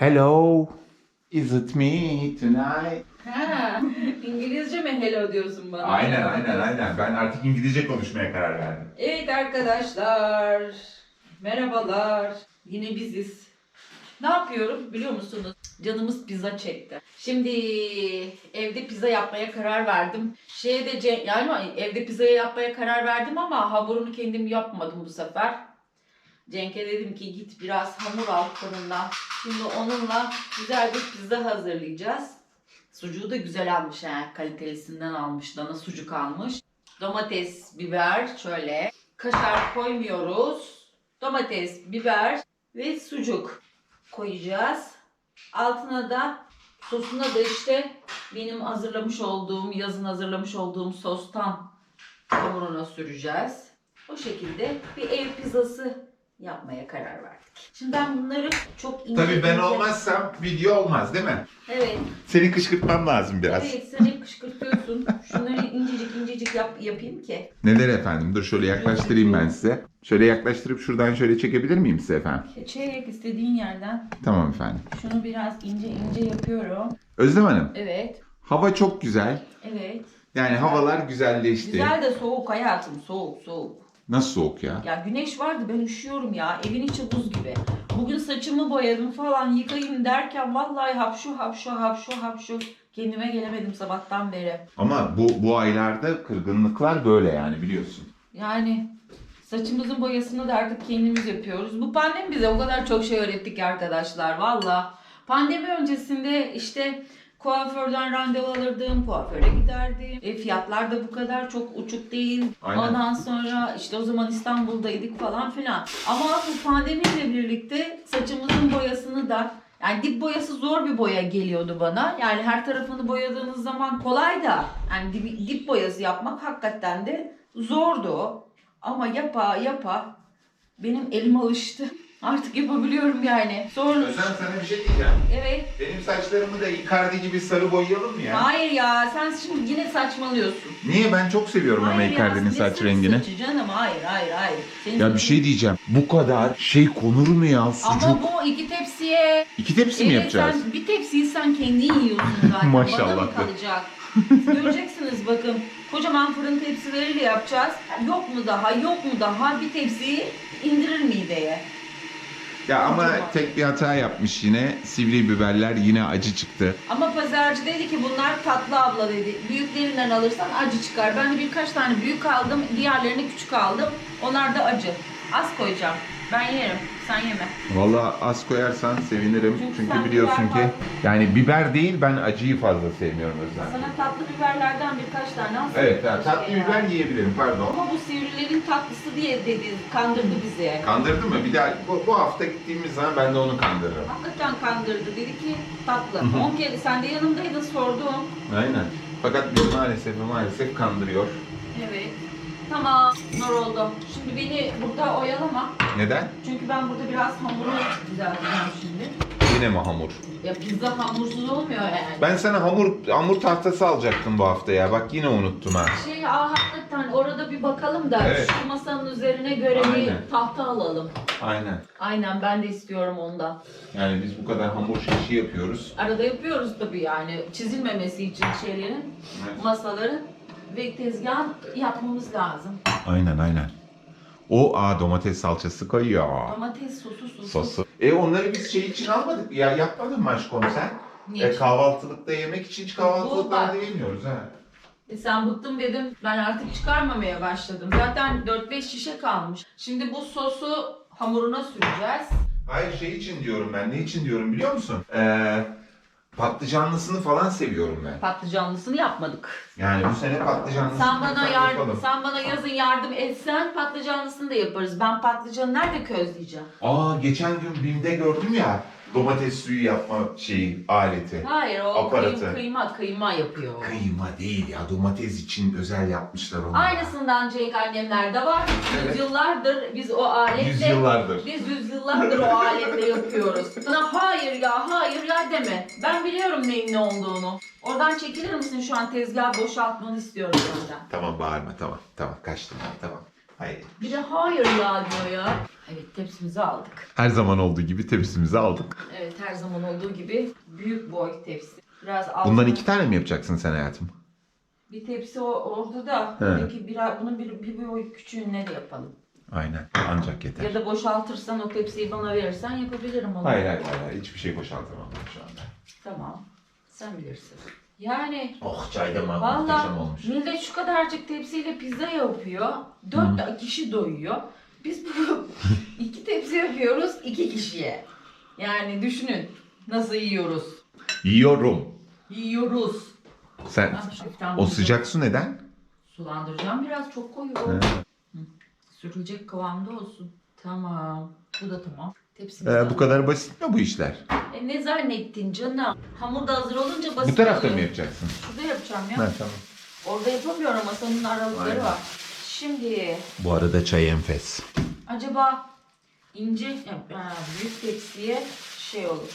Hello, is it me tonight? Ha, İngilizce mi hello diyorsun bana? Aynen aynen aynen. Ben artık İngilizce konuşmaya karar verdim. Evet arkadaşlar. Merhabalar. Yine biziz. Ne yapıyorum biliyor musunuz? Canımız pizza çekti. Şimdi evde pizza yapmaya karar verdim. Şeye de yani evde pizza yapmaya karar verdim ama hamurunu kendim yapmadım bu sefer. Cenk'e dedim ki git biraz hamur al fırından. Şimdi onunla güzel bir pizza hazırlayacağız. Sucuğu da güzel almış ha. Kalitelisinden almış. Dana sucuk almış. Domates, biber şöyle. Kaşar koymuyoruz. Domates, biber ve sucuk koyacağız. Altına da sosuna da işte benim hazırlamış olduğum, yazın hazırlamış olduğum sostan hamuruna süreceğiz. O şekilde bir ev pizzası yapmaya karar verdik. Şimdi ben bunları çok ince Tabii ben ince- olmazsam video olmaz değil mi? Evet. Seni kışkırtmam lazım biraz. Evet sen hep kışkırtıyorsun. Şunları incecik incecik yap, yapayım ki. Neler efendim? Dur şöyle yaklaştırayım ben size. Şöyle yaklaştırıp şuradan şöyle çekebilir miyim size efendim? Çeyrek istediğin yerden. Tamam efendim. Şunu biraz ince ince yapıyorum. Özlem Hanım, Evet. hava çok güzel. Evet. Yani havalar güzelleşti. Güzel de soğuk hayatım. Soğuk soğuk. Nasıl soğuk ya? Ya güneş vardı ben üşüyorum ya. Evin içi buz gibi. Bugün saçımı boyadım falan yıkayayım derken vallahi hapşu hapşu hapşu hapşu. Kendime gelemedim sabahtan beri. Ama bu bu aylarda kırgınlıklar böyle yani biliyorsun. Yani saçımızın boyasını da artık kendimiz yapıyoruz. Bu pandemi bize o kadar çok şey öğretti ki arkadaşlar valla. Pandemi öncesinde işte kuaförden randevu alırdım, kuaföre giderdim. E, fiyatlar da bu kadar çok uçuk değil. Aynen. Ondan sonra işte o zaman İstanbul'daydık falan filan. Ama bu pandemiyle birlikte saçımızın boyasını da yani dip boyası zor bir boya geliyordu bana. Yani her tarafını boyadığınız zaman kolay da yani dip, dip boyası yapmak hakikaten de zordu. Ama yapa yapa benim elim alıştı. Artık yapabiliyorum yani. Sonra Özlem sana bir şey diyeceğim. evet. Benim saçlarımı da Icardi gibi sarı boyayalım mı ya? Hayır ya sen şimdi yine saçmalıyorsun. Niye? Ben çok seviyorum ama Hayır ya, Icardi'nin ne saç sarı rengini. saçı canım hayır hayır hayır. Senin Ya bir saçın- şey diyeceğim. Bu kadar şey konur mu ya sucuk? Ama bu iki tepsiye. İki tepsi mi evet, yapacağız? Sen bir tepsiyi sen kendin yiyorsun zaten. Maşallah Bana mı be. kalacak? Göreceksiniz bakın. Kocaman fırın tepsileriyle yapacağız. Yok mu daha, yok mu daha bir tepsiyi indirir mideye. Ya ama Kocaman. tek bir hata yapmış yine. Sivri biberler yine acı çıktı. Ama pazarcı dedi ki bunlar tatlı abla dedi. Büyüklerinden alırsan acı çıkar. Ben de birkaç tane büyük aldım. Diğerlerini küçük aldım. Onlar da acı. Az koyacağım. Ben yerim. Sen yeme. Vallahi az koyarsan sevinirim. Çünkü Çünkü sen biliyorsun biber ki yani biber değil ben acıyı fazla sevmiyorum Özlem. Sana tatlı biberlerden birkaç tane al. Evet ya, tatlı biber yiyebilirim pardon. Ama bu sivrilerin tatlısı diye dedi. Kandırdı bizi. Kandırdı mı? Bir daha bu, bu hafta gittiğimiz zaman ben de onu kandırırım. Hakikaten kandırdı. Dedi ki tatlı. 10 kere sen de yanımdaydın sordum. Aynen. Fakat bizi maalesef maalesef kandırıyor. Evet. Oldu. Şimdi beni burada oyalama. Neden? Çünkü ben burada biraz hamuru düzelteceğim şimdi. Yine mi hamur? Ya pizza hamursuz olmuyor yani. Ben sana hamur hamur tahtası alacaktım bu hafta ya. Bak yine unuttum ha. Şey aa hakikaten orada bir bakalım da Evet. şu masanın üzerine göre bir Aynen. tahta alalım. Aynen. Aynen ben de istiyorum ondan. Yani biz bu kadar hamur şişi yapıyoruz. Arada yapıyoruz tabii yani çizilmemesi için şeylerin, masaların ve tezgah yapmamız lazım. Aynen aynen. O a domates salçası koyuyor. Domates sosu sosu. Sosu. E onları biz şey için almadık. Ya yapmadın mı aşkım sen? Niye? E, kahvaltılıkta yemek için hiç kahvaltılıklarda yemiyoruz ha. E sen bıktım dedim. Ben artık çıkarmamaya başladım. Zaten 4-5 şişe kalmış. Şimdi bu sosu hamuruna süreceğiz. Hayır şey için diyorum ben. Ne için diyorum biliyor musun? Ee, patlıcanlısını falan seviyorum ben. Patlıcanlısını yapmadık. Yani bu sene patlıcanlısını Sen bana yardım, yapalım. sen bana yazın yardım etsen patlıcanlısını da yaparız. Ben patlıcanı nerede közleyeceğim? Aa geçen gün BİM'de gördüm ya domates suyu yapma şeyi aleti. Hayır o Aparatı. kıy- kıyma kıyma yapıyor. Kıyma değil ya domates için özel yapmışlar onu. Aynısından Cenk annemlerde var. Evet. Yüzyıllardır biz o aletle Yüzyıllardır. biz yüzyıllardır o aletle yapıyoruz. Sana hayır ya hayır ya deme. Ben biliyorum neyin ne olduğunu. Oradan çekilir misin şu an tezgahı boşaltmanı istiyorum senden. Tamam bağırma tamam tamam kaçtım tamam. Hayır. Bir de hayır ya diyor ya. Evet tepsimizi aldık. Her zaman olduğu gibi tepsimizi aldık. Evet her zaman olduğu gibi büyük boy tepsi. Biraz altı. Bundan iki tane mi yapacaksın sen hayatım? Bir tepsi o, orada da buradaki bir, bunun bir, bir boy küçüğüne de yapalım. Aynen. Ancak yeter. Ya da boşaltırsan o tepsiyi bana verirsen yapabilirim onu. Hayır hayır hayır. Hiçbir şey boşaltamam şu anda. Tamam. Sen bilirsin. Yani Oh çay da muhteşem Valla olmuş. millet şu kadarcık tepsiyle pizza yapıyor. Dört kişi doyuyor. Biz bu iki tepsi yapıyoruz iki kişiye. Yani düşünün nasıl yiyoruz. Yiyorum. Yiyoruz. Sen o sıcak su neden? Sulandıracağım biraz çok koyu. Hı. Sürülecek kıvamda olsun. Tamam. Bu da tamam. Tepsimiz Ee, bu kadar basit mi bu işler? E, ne zannettin canım? Hamur da hazır olunca basit Bu tarafta oluyor. mı yapacaksın? Şurada yapacağım ya. Ha, tamam. Orada yapamıyorum masanın aralıkları Aynen. var. Şimdi Bu arada çay enfes. acaba ince e, büyük tepsiye şey olur.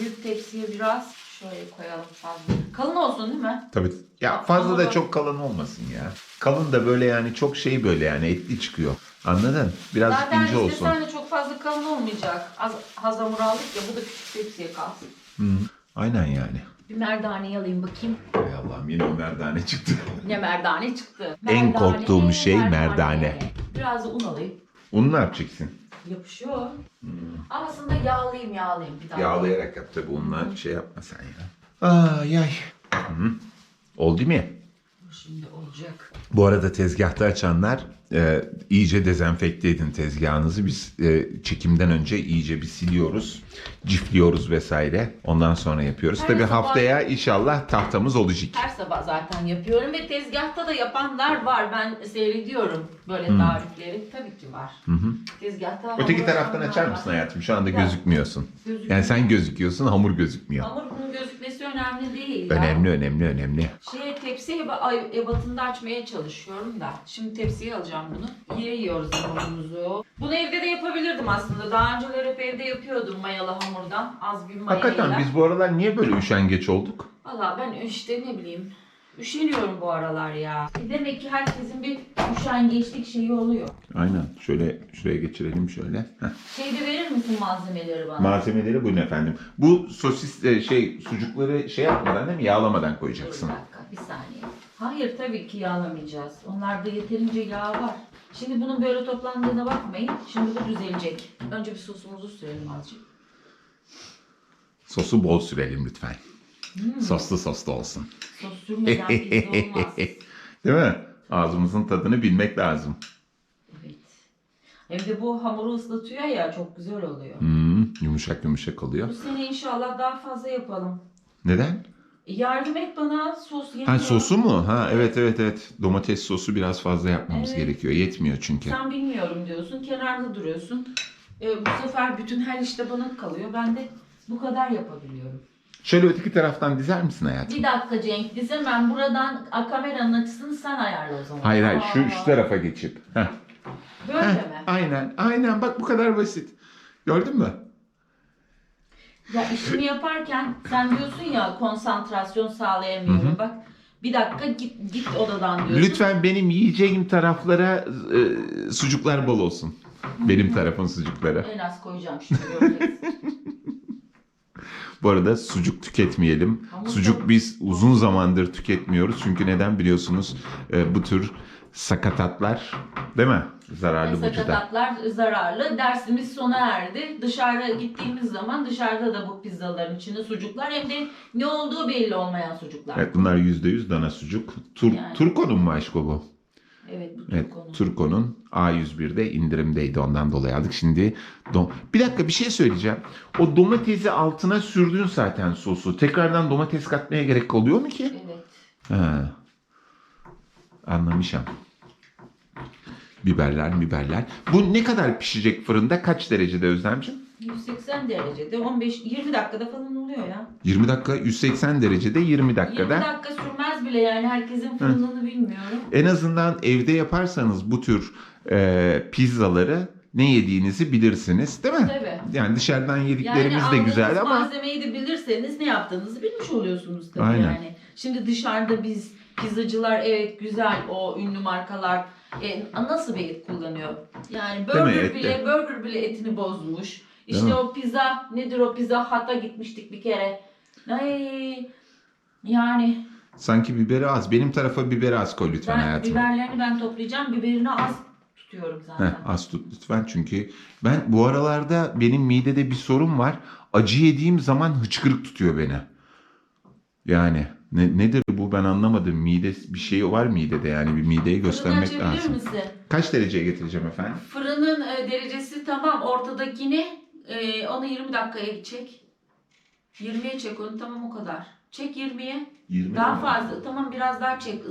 Büyük tepsiye biraz şöyle koyalım fazla. Kalın olsun değil mi? Tabii. Ya fazla da çok kalın olmasın ya. Kalın da böyle yani çok şey böyle yani etli çıkıyor. Anladın? Biraz Zaten ince olsun. istesen de fazla kalın olmayacak. Az, az hamur aldık ya bu da küçük tepsiye kalsın. Hı. Aynen yani. Bir merdaneyi alayım bakayım. Hay Allah'ım yine o merdane çıktı. Ne merdane çıktı. En Merdane, korktuğum şey merdane. Biraz da un alayım. Ne yapacaksın? Yapışıyor. Aslında yağlayayım yağlayayım bir daha. Yağlayarak yap tabii onunla şey yapma sen ya. Ay ay. Hı. Oldu mu? Şimdi olacak. Bu arada tezgahta açanlar e, iyice dezenfekte edin tezgahınızı. Biz e, çekimden önce iyice bir siliyoruz, cifliyoruz vesaire. Ondan sonra yapıyoruz. Her Tabii sabah- haftaya inşallah tahtamız olacak. Her sabah zaten yapıyorum ve tezgahta da yapanlar var. Ben seyrediyorum böyle Hmm. tarifleri. Tabii ki var. Hı hı. Tezgahta Öteki hamur taraftan yapanlar açar var. mısın hayatım? Şu anda Ya. gözükmüyorsun. Gözüküyor. Yani sen gözüküyorsun, hamur gözükmüyor. Hamurun gözükmesi önemli değil. ya. Önemli, önemli, önemli. Şey tepsi eba- ay- ebatında açmaya çalışıyorum da. Şimdi tepsiye alacağım bunu. İyi yiyoruz hamurumuzu. Bunu evde de yapabilirdim aslında. Daha önceleri hep evde yapıyordum mayalı hamurdan. Az bir mayayla. Hakikaten biz bu aralar niye böyle üşengeç olduk? Valla ben işte ne bileyim. Üşeniyorum bu aralar ya. Demek ki herkesin bir üşengeçlik şeyi oluyor. Aynen. Şöyle şuraya geçirelim şöyle. Heh. Şeyde verir misin malzemeleri bana? Malzemeleri buyurun efendim. Bu sosis e, şey sucukları şey yapmadan değil mi? Yağlamadan koyacaksın. bir dakika bir saniye. Hayır tabii ki yağlamayacağız. Onlarda yeterince yağ var. Şimdi bunun böyle toplandığına bakmayın. Şimdi bu düzelecek. Önce bir sosumuzu sürelim azıcık. Sosu bol sürelim lütfen. Hmm, Soslu soslu olsun. sos sürmeden pizza olmaz. Değil mi? Ağzımızın tadını bilmek lazım. Evet. Hem de bu hamuru ıslatıyor ya çok güzel oluyor. Hmm, yumuşak yumuşak oluyor. Bu sene inşallah daha fazla yapalım. Neden? Yardım et bana sos yetmiyor. Ha sosu mu? Ha evet evet evet. Domates sosu biraz fazla yapmamız Evet. gerekiyor. Yetmiyor çünkü. Sen bilmiyorum diyorsun, kenarda duruyorsun. E, bu sefer bütün her işte bana kalıyor. Ben de bu kadar yapabiliyorum. Şöyle öteki taraftan dizer misin hayatım? Bir dakika Cenk, dizemem. Buradan a, kameranın açısını sen ayarla o zaman. Hayır hayır şu, şu tarafa geçip. Heh. Böyle Heh, mi? Aynen aynen bak bu kadar basit. Gördün mü? Ya işimi yaparken sen diyorsun ya konsantrasyon sağlayamıyorum. Hı hı. Bak bir dakika git git odadan diyorsun. Lütfen benim yiyeceğim taraflara e, sucuklar bol olsun. Benim tarafın sucukları. En az koyacağım şimdi. Bu arada sucuk tüketmeyelim. Ama Sucuk çok- biz uzun zamandır tüketmiyoruz. Çünkü neden biliyorsunuz e, bu tür sakatatlar değil mi? Zararlı vücuda. Sakatatlar zararlı. Dersimiz sona erdi. Dışarı gittiğimiz zaman dışarıda da bu pizzaların içinde sucuklar hem de ne olduğu belli olmayan sucuklar. Evet bunlar %100 dana sucuk. Tur, Yani. Turko'nun mu aşkı bu? Evet bu Evet, konu. Turko'nun A101'de indirimdeydi ondan dolayı aldık. Şimdi dom bir dakika bir şey söyleyeceğim. O domatesi altına sürdün zaten sosu. Tekrardan domates katmaya gerek oluyor mu ki? Evet. Ha. Anlamışım. Biberler, biberler. Bu ne kadar pişecek fırında? Kaç derecede Özlemciğim? 180 derecede 15 20 dakikada falan oluyor ya. 20 dakika, 180 derecede 20 20 dakikada. dakika sürmez bile yani herkesin fırınını bilmiyorum. En azından evde yaparsanız bu tür e, pizzaları ne yediğinizi bilirsiniz değil mi? Tabii. Yani dışarıdan Yani yediklerimiz de aldığınız güzel ama malzemeyi de bilirseniz ne yaptığınızı bilmiş oluyorsunuz tabii Aynen. yani. Şimdi dışarıda biz pizzacılar evet güzel o ünlü markalar E, nasıl bir et kullanıyor? Yani Değil mi? burger de. bile burger bile etini bozmuş. İşte mi? o pizza nedir o pizza hatta gitmiştik bir kere. Ay yani Sanki biberi az. Benim tarafa biberi az koy lütfen ben hayatım. biberlerini ben toplayacağım. Biberini az tutuyorum zaten. Heh, az tut lütfen çünkü ben bu aralarda benim midede bir sorun var. Acı yediğim zaman hıçkırık tutuyor beni. Yani ne, nedir bu ben anlamadım. Mide bir şey var midede yani bir mideyi Fırını göstermek açabilir lazım. misin? Kaç dereceye getireceğim efendim? Fırının e, derecesi tamam ortadakini e, onu 20 dakikaya çek. 20'ye çek onu tamam o kadar. Çek 20'ye. 20 Daha fazla tamam biraz daha çek.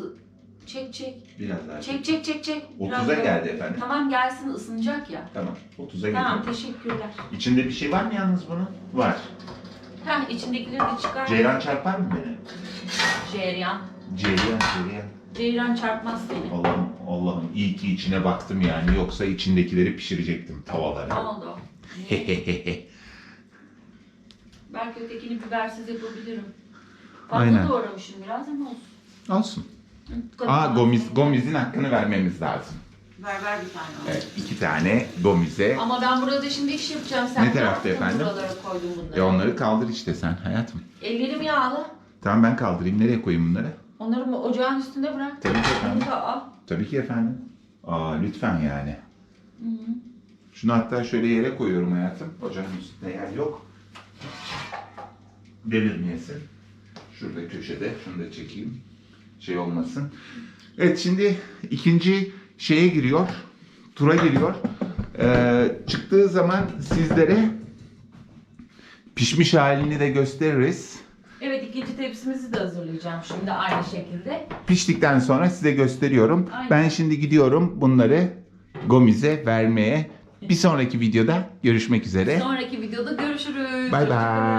Çek çek. Biraz daha. Çek çek çek çek. Biraz 30'a daha. geldi efendim. Tamam gelsin ısınacak ya. Tamam. 30'a Tamam getirdim. teşekkürler. İçinde bir şey var mı yalnız bunun? Var. Heh içindekileri de çıkar. Ceyran çarpar mı beni? Ceyran. Ceyran, ceyran. Ceyran çarpmaz seni. Allah'ım, Allah'ım iyi ki içine baktım yani. Yoksa içindekileri pişirecektim tavalara. Ne oldu? Belki ötekini bibersiz yapabilirim. Aynen. Fazla doğramışım biraz ama olsun. Olsun. Aa gomiz, gomizin hakkını vermemiz lazım. Ver ver bir tane. Evet, iki tane gomize. Ama ben burada şimdi iş yapacağım. Sen Ne tarafta yaptın efendim? Buralara koydun bunları. E onları kaldır işte sen hayatım. Ellerim yağlı. Tamam ben kaldırayım. Nereye koyayım bunları? Onları mı ocağın üstünde bırak. Tabii ki efendim. Tabii ki efendim. Aa lütfen yani. Hı hı. Şunu hatta şöyle yere koyuyorum hayatım. Ocağın üstünde yer yok. Devirmeyesin. Şurada köşede. Şunu da çekeyim. Şey olmasın. Evet şimdi ikinci şeye giriyor. Tura giriyor. Ee, çıktığı zaman sizlere pişmiş halini de gösteririz. Evet ikinci tepsimizi de hazırlayacağım şimdi aynı şekilde. Piştikten sonra size gösteriyorum. Aynen. Ben şimdi gidiyorum bunları Gomiz'e vermeye. Bir sonraki videoda görüşmek üzere. Sonraki videoda görüşürüz. Bay bay.